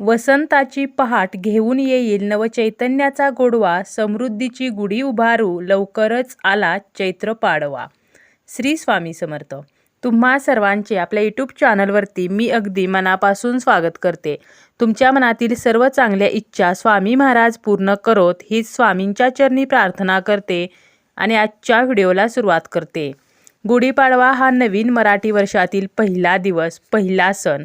वसंताची पहाट घेऊन येईल नवचैतन्याचा गोडवा समृद्धीची गुढी उभारू लवकरच आला चैत्र पाडवा. श्री स्वामी समर्थ. तुम्हा सर्वांचे आपल्या यूट्यूब चॅनलवरती मी अगदी मनापासून स्वागत करते. तुमच्या मनातील सर्व चांगल्या इच्छा स्वामी महाराज पूर्ण करोत ही स्वामींच्या चरणी प्रार्थना करते आणि आजच्या व्हिडिओला सुरुवात करते. गुढीपाडवा हा नवीन मराठी वर्षातील पहिला दिवस पहिला सण.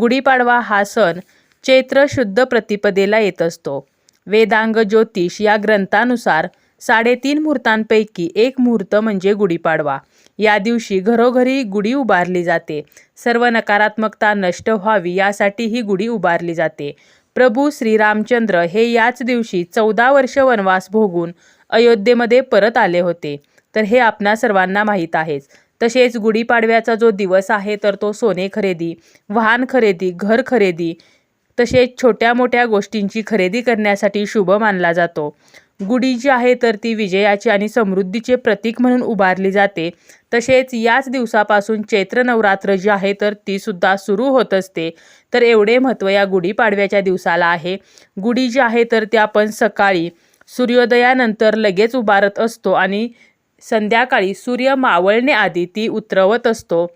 गुढीपाडवा हा सण चैत्र शुद्ध प्रतिपदेला येत असतो. वेदांग ज्योतिष या ग्रंथानुसार साडेतीन मुहूर्तांपैकी एक मुहूर्त म्हणजे गुढीपाडवा. या दिवशी घरोघरी गुढी उभारली जाते. सर्व नकारात्मकता नष्ट व्हावी यासाठी ही गुढी उभारली जाते. प्रभू श्रीरामचंद्र हे याच दिवशी चौदा वर्ष वनवास भोगून अयोध्येमध्ये परत आले होते. तर हे आपणा सर्वांना माहीत आहेच. तसेच गुढीपाडव्याचा जो दिवस आहे तर तो सोने खरेदी वाहन खरेदी घर खरेदी तसेच छोट्या मोठ्या गोष्टींची खरेदी करण्यासाठी शुभ मानला जातो. गुढी जी आहे तर ती विजयाचे आणि समृद्धीचे प्रतीक म्हणून उभारली जाते. तसेच याच दिवसापासून चैत्र नवरात्र जी आहे तर ती सुद्धा सुरू होत असते. तर एवढे महत्त्व या गुढीपाडव्याच्या दिवसाला आहे. गुढी जी आहे तर ती आपण सकाळी सूर्योदयानंतर लगेच उभारत असतो आणि संध्याकाळी सूर्य मावळण्याआधी ती उतरवत असतो.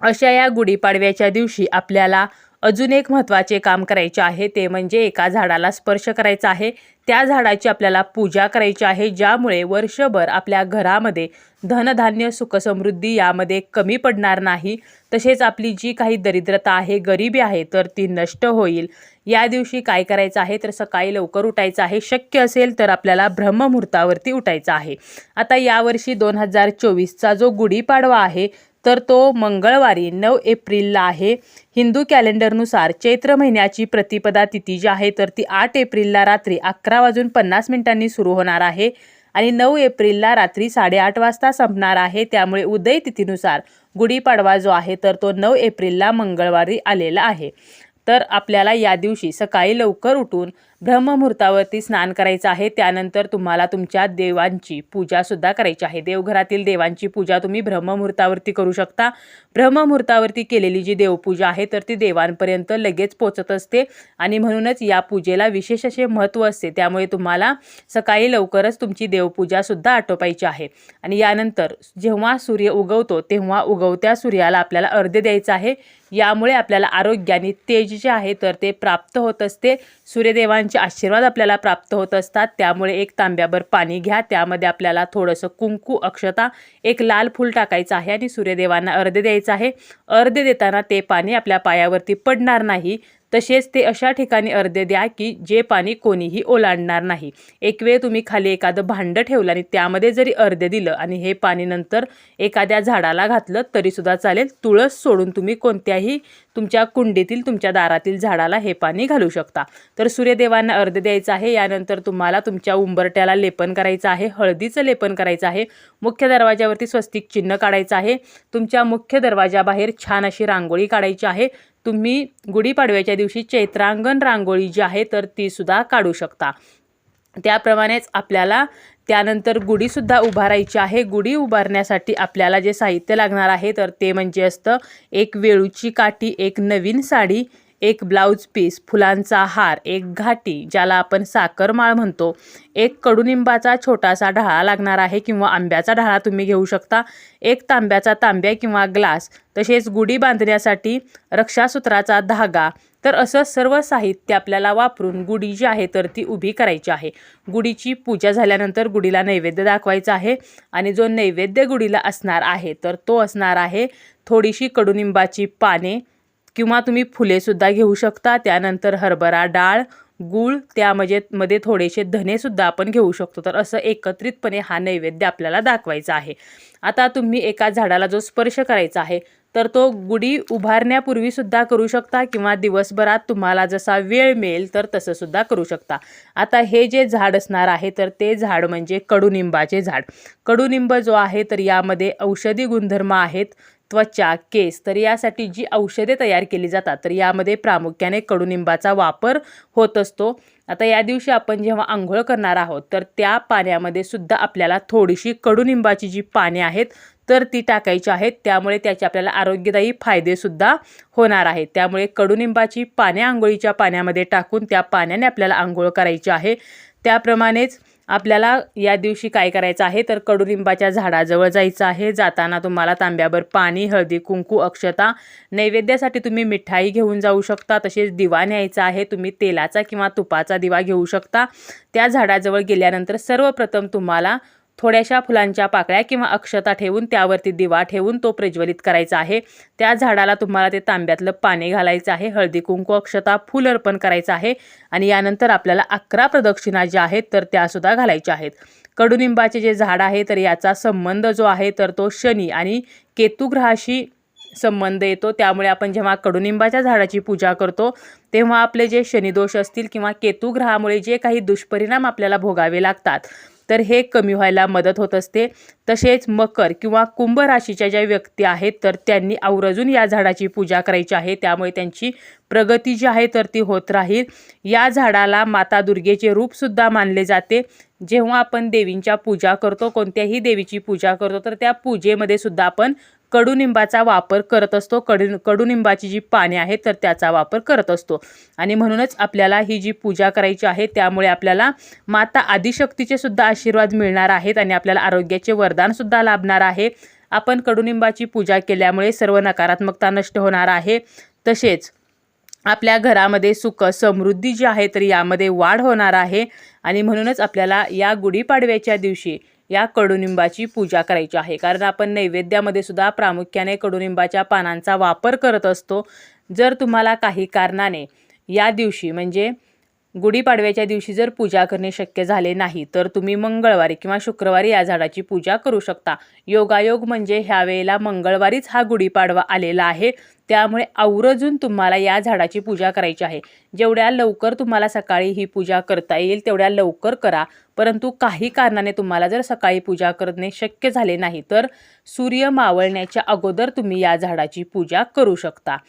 अशा या गुढीपाडव्याच्या दिवशी आपल्याला अजून एक महत्त्वाचे काम करायचे आहे ते म्हणजे एका झाडाला स्पर्श करायचा आहे. त्या झाडाची आपल्याला पूजा करायची आहे ज्यामुळे वर्षभर आपल्या घरामध्ये धनधान्य सुखसमृद्धी यामध्ये कमी पडणार नाही. तसेच आपली जी काही दरिद्रता आहे गरिबी आहे तर ती नष्ट होईल. या दिवशी काय करायचं आहे? तर सकाळी लवकर उठायचं आहे. शक्य असेल तर आपल्याला ब्रह्ममुहूर्तावरती उठायचं आहे. आता यावर्षी दोन हजार चोवीसचा जो गुढीपाडवा आहे तर तो मंगळवारी नऊ एप्रिलला आहे. हिंदू कॅलेंडरनुसार चैत्र महिन्याची प्रतिपदा तिथी जी आहे तर ती आठ एप्रिलला रात्री अकरा वाजून पन्नास मिनिटांनी सुरू होणार आहे आणि नऊ एप्रिलला रात्री साडेआठ वाजता संपणार आहे. त्यामुळे उदय तिथीनुसार गुढीपाडवा जो आहे तर तो नऊ एप्रिलला मंगळवारी आलेला आहे. तर आपल्याला या दिवशी सकाळी लवकर उठून ब्रह्ममुहूर्तावरती स्नान करायचं आहे. त्यानंतर तुम्हाला तुमच्या देवांची पूजासुद्धा करायची आहे. देवघरातील देवांची पूजा तुम्ही ब्रह्ममुहूर्तावरती करू शकता. ब्रह्ममुहूर्तावरती केलेली जी देवपूजा आहे तर ती देवांपर्यंत लगेच पोचत असते. आणि म्हणूनच या पूजेला विशेष असे महत्त्व असते. त्यामुळे तुम्हाला सकाळी लवकरच तुमची देवपूजासुद्धा आटोपायची आहे. आणि यानंतर जेव्हा सूर्य उगवतो तेव्हा उगवत्या सूर्याला आपल्याला अर्ध्य द्यायचं आहे. यामुळे आपल्याला आरोग्याने तेज जे आहे तर ते प्राप्त होत असते. सूर्यदेवांचे आशीर्वाद आपल्याला प्राप्त होत असतात. त्यामुळे एक तांब्याभर पाणी घ्या. त्यामध्ये आपल्याला थोडंसं कुंकू अक्षता एक लाल फूल टाकायचं आहे आणि सूर्यदेवांना अर्ध द्यायचं आहे. अर्ध देताना ते पाणी आपल्या पायावरती पडणार नाही. तसेच ते अशा ठिकाणी अर्धे द्या की जे पाणी कोणीही ओलांडणार नाही. एक वेळ तुम्ही खाली एखादं भांडं ठेवलं आणि त्यामध्ये जरी अर्धे दिलं आणि हे पाणी नंतर एखाद्या झाडाला घातलं तरीसुद्धा चालेल. तुळस सोडून तुम्ही कोणत्याही तुमच्या कुंडीतील तुमच्या दारातील झाडाला हे पाणी घालू शकता. तर सूर्यदेवांना अर्ध द्यायचं आहे. यानंतर तुम्हाला तुमच्या उंबरट्याला लेपन करायचं आहे. हळदीचं लेपन करायचं आहे. मुख्य दरवाज्यावरती स्वस्तिक चिन्ह काढायचं आहे. तुमच्या मुख्य दरवाजाबाहेर छान अशी रांगोळी काढायची आहे. तुम्ही गुढीपाडव्याच्या दिवशी चैत्रांगण रांगोळी जी आहे तर तीसुद्धा काढू शकता. त्याप्रमाणेच आपल्याला त्यानंतर गुढीसुद्धा उभारायची आहे. गुढी उभारण्यासाठी आपल्याला जे साहित्य लागणार आहे तर ते म्हणजे असतं एक वेळूची काठी एक नवीन साडी एक ब्लाऊज पीस फुलांचा हार एक घाटी ज्याला आपण साखरमाळ म्हणतो. एक कडुनिंबाचा छोटासा ढाळा लागणार आहे किंवा आंब्याचा ढाळा तुम्ही घेऊ शकता. एक तांब्याचा तांब्या किंवा ग्लास तसेच गुढी बांधण्यासाठी रक्षासूत्राचा धागा. तर असं सर्व साहित्य आपल्याला वापरून गुढी जी आहे तर ती उभी करायची आहे. गुढीची पूजा झाल्यानंतर गुढीला नैवेद्य दाखवायचा आहे आणि जो नैवेद्य गुढीला असणार आहे तर तो असणार आहे थोडीशी कडुनिंबाची पाने किंवा तुम्ही फुलेसुद्धा घेऊ शकता त्यानंतर हरभरा डाळ गूळ त्यामध्ये मध्ये थोडेसे धनेसुद्धा आपण घेऊ शकतो. तर असं एकत्रितपणे हा नैवेद्य आपल्याला दाखवायचा आहे. आता तुम्ही एका झाडाला जो स्पर्श करायचा आहे तर तो गुढी उभारण्यापूर्वीसुद्धा करू शकता किंवा दिवसभरात तुम्हाला जसा वेळ मिळेल तर तसंसुद्धा करू शकता. आता हे जे झाड असणार आहे तर ते झाड म्हणजे कडुनिंबाचे झाड. कडुनिंब जो आहे तर यामध्ये औषधी गुणधर्म आहेत. त्वचा केस तर यासाठी जी औषधे तयार केली जातात तर यामध्ये प्रामुख्याने कडुनिंबाचा वापर होत असतो. आता या दिवशी आपण जेव्हा आंघोळ करणार आहोत तर त्या पाण्यामध्ये सुद्धा आपल्याला थोडीशी कडुनिंबाची जी पाने आहेत तर ती टाकायची आहेत. त्यामुळे त्याचे आपल्याला आरोग्यदायी फायदेसुद्धा होणार आहेत. त्यामुळे कडुनिंबाची पाने आंघोळीच्या पाण्यामध्ये टाकून त्या पाण्याने आपल्याला आंघोळ करायची आहे. त्याप्रमाणेच आपल्याला या दिवशी काय करायचं आहे? तर कडुलिंबाच्या झाडाजवळ जायचं आहे. जाताना तुम्हाला तांब्यावर पाणी हळदी कुंकू अक्षता नैवेद्यासाठी तुम्ही मिठाई घेऊन जाऊ शकता. तसेच दिवा न्यायचा आहे. तुम्ही तेलाचा किंवा तुपाचा दिवा घेऊ शकता. त्या झाडाजवळ गेल्यानंतर सर्वप्रथम तुम्हाला थोड्याशा फुलांच्या पाकळ्या किंवा अक्षता ठेवून त्यावरती दिवा ठेवून तो प्रज्वलित करायचा आहे. त्या झाडाला तुम्हाला ते तांब्यातलं पाणी घालायचं आहे. हळदी कुंकू अक्षता फुल अर्पण करायचं आहे. आणि यानंतर आपल्याला अकरा प्रदक्षिणा ज्या आहेत तर त्यासुद्धा घालायच्या आहेत. कडुनिंबाचे जे झाड आहे तर याचा संबंध जो आहे तर तो शनी आणि केतुग्रहाशी संबंध येतो. त्यामुळे आपण जेव्हा कडुनिंबाच्या झाडाची पूजा करतो तेव्हा आपले जे शनिदोष असतील किंवा केतुग्रहामुळे जे काही दुष्परिणाम आपल्याला भोगावे लागतात तर हे कमी व्हायला मदत होत असते. तसेच मकर किंवा कुंभ राशीच्या ज्या व्यक्ती आहेत तर त्यांनी आवर्जून या झाडाची पूजा करायची आहे. त्यामुळे त्यांची प्रगती जी आहे तर ती होत राहील. या झाडाला माता दुर्गेचे रूपसुद्धा मानले जाते. जेव्हा आपण देवींच्या पूजा करतो कोणत्याही देवीची पूजा करतो तर त्या पूजेमध्ये सुद्धा आपण कडुनिंबाचा वापर करत असतो. कडु कडुनिंबाची जी पाने आहेत तर त्याचा वापर करत असतो. आणि म्हणूनच आपल्याला ही जी पूजा करायची आहे त्यामुळे आपल्याला माता आदिशक्तीचे सुद्धा आशीर्वाद मिळणार आहेत आणि आपल्याला आरोग्याचे वरदानसुद्धा लाभणार आहे. आपण कडुनिंबाची पूजा केल्यामुळे सर्व नकारात्मकता नष्ट होणार आहे. तसेच आपल्या घरामध्ये सुख समृद्धी जी आहे तर यामध्ये वाढ होणार आहे. आणि म्हणूनच आपल्याला या गुढीपाडव्याच्या दिवशी या कडुनिंबाची पूजा करायची आहे. कारण आपण नैवेद्यामध्ये सुद्धा प्रामुख्याने कडुनिंबाच्या पानांचा वापर करत असतो. जर तुम्हाला काही कारणाने या दिवशी म्हणजे गुढीपाडव्याच्या दिवशी जर पूजा करणे शक्य झाले नाही तर तुम्ही मंगळवारी किंवा शुक्रवारी या झाडाची पूजा करू शकता. योगायोग म्हणजे ह्या वेळेला मंगळवारीच हा गुढीपाडवा आलेला आहे. त्यामुळे आवर्जून तुम्हाला या झाडाची पूजा करायची आहे. जेवढ्या लवकर तुम्हाला सकाळी ही पूजा करता येईल तेवढ्या लवकर करा. परंतु काही कारणाने तुम्हाला जर सकाळी पूजा करणे शक्य झाले नाही तर सूर्य मावळण्याच्या अगोदर तुम्ही या झाडाची पूजा करू शकता.